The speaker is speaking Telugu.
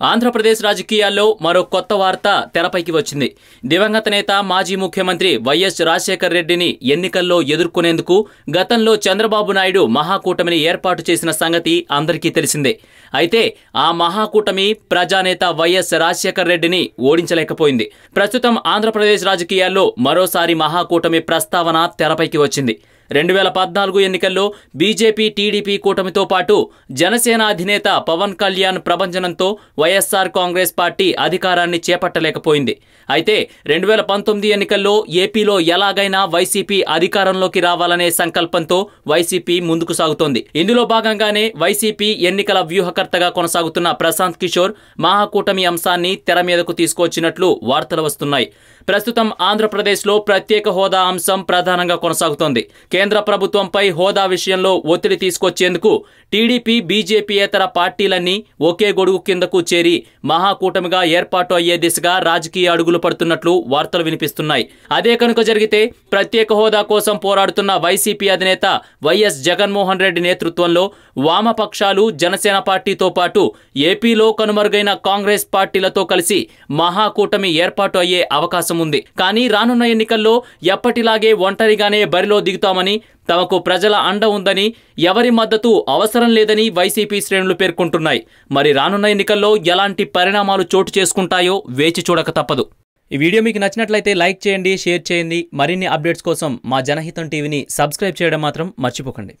ఆంధ్రప్రదేశ్ రాజకీయాల్లో మరో కొత్త వార్త తెరపైకి వచ్చింది. దివంగత నేత మాజీ ముఖ్యమంత్రి వైఎస్ రాజశేఖర్ రెడ్డిని ఎన్నికల్లో ఎదుర్కొనేందుకు గతంలో చంద్రబాబు నాయుడు మహాకూటమిని ఏర్పాటు చేసిన సంగతి అందరికీ తెలిసిందే. అయితే ఆ మహాకూటమి ప్రజానేత వైఎస్ రాజశేఖర్ రెడ్డిని ఓడించలేకపోయింది. ప్రస్తుతం ఆంధ్రప్రదేశ్ రాజకీయాల్లో మరోసారి మహాకూటమి ప్రస్తావన తెరపైకి వచ్చింది. రెండు వేల పద్నాలుగు ఎన్నికల్లో బీజేపీ టీడీపీ కూటమితో పాటు జనసేన అధినేత పవన్ కళ్యాణ్ ప్రభంజనంతో వైఎస్ఆర్ కాంగ్రెస్ పార్టీ అధికారాన్ని చేపట్టలేకపోయింది. అయితే రెండు వేల పంతొమ్మిది ఎన్నికల్లో ఏపీలో ఎలాగైనా వైసీపీ అధికారంలోకి రావాలనే సంకల్పంతో వైసీపీ ముందుకు సాగుతోంది. ఇందులో భాగంగానే వైసీపీ ఎన్నికల వ్యూహకర్తగా కొనసాగుతున్న ప్రశాంత్ కిషోర్ మహాకూటమి అంశాన్ని తెర మీదకు తీసుకొచ్చినట్లు వార్తలు వస్తున్నాయి. ప్రస్తుతం ఆంధ్రప్రదేశ్లో ప్రత్యేక హోదా అంశం ప్రధానంగా కొనసాగుతోంది. కేంద్ర ప్రభుత్వంపై హోదా విషయంలో ఒత్తిడి తీసుకొచ్చేందుకు టీడీపీ బీజేపీయేతర పార్టీలన్నీ ఒకే గొడుగు కిందకు చేరి మహాకూటమిగా ఏర్పాటు అయ్యే దిశగా రాజకీయ అడుగులు పడుతున్నట్లు వార్తలు వినిపిస్తున్నాయి. అదే కనుక జరిగితే ప్రత్యేక హోదా కోసం పోరాడుతున్న వైసీపీ అధినేత వైఎస్ జగన్మోహన్ రెడ్డి నేతృత్వంలో వామపక్షాలు జనసేన పార్టీతో పాటు ఏపీలో కనుమరుగైన కాంగ్రెస్ పార్టీలతో కలిసి మహాకూటమి ఏర్పాటు అయ్యే అవకాశం ఉంది. కానీ రానున్న ఎన్నికల్లో ఎప్పటిలాగే ఒంటరిగానే బరిలో దిగుతామని తమకు ప్రజల అండ ఉందని ఎవరి మద్దతు అవసరం లేదని వైసీపీ శ్రేణులు పేర్కొంటున్నాయి. మరి రానున్న ఎన్నికల్లో ఎలాంటి పరిణామాలు చోటు చేసుకుంటాయో వేచి చూడక తప్పదు. ఈ వీడియో మీకు నచ్చినట్లయితే లైక్ చేయండి షేర్ చేయండి. మరిన్ని అప్డేట్స్ కోసం మా జనహితం టీవీని సబ్స్క్రైబ్ చేయడం మాత్రం మర్చిపోకండి.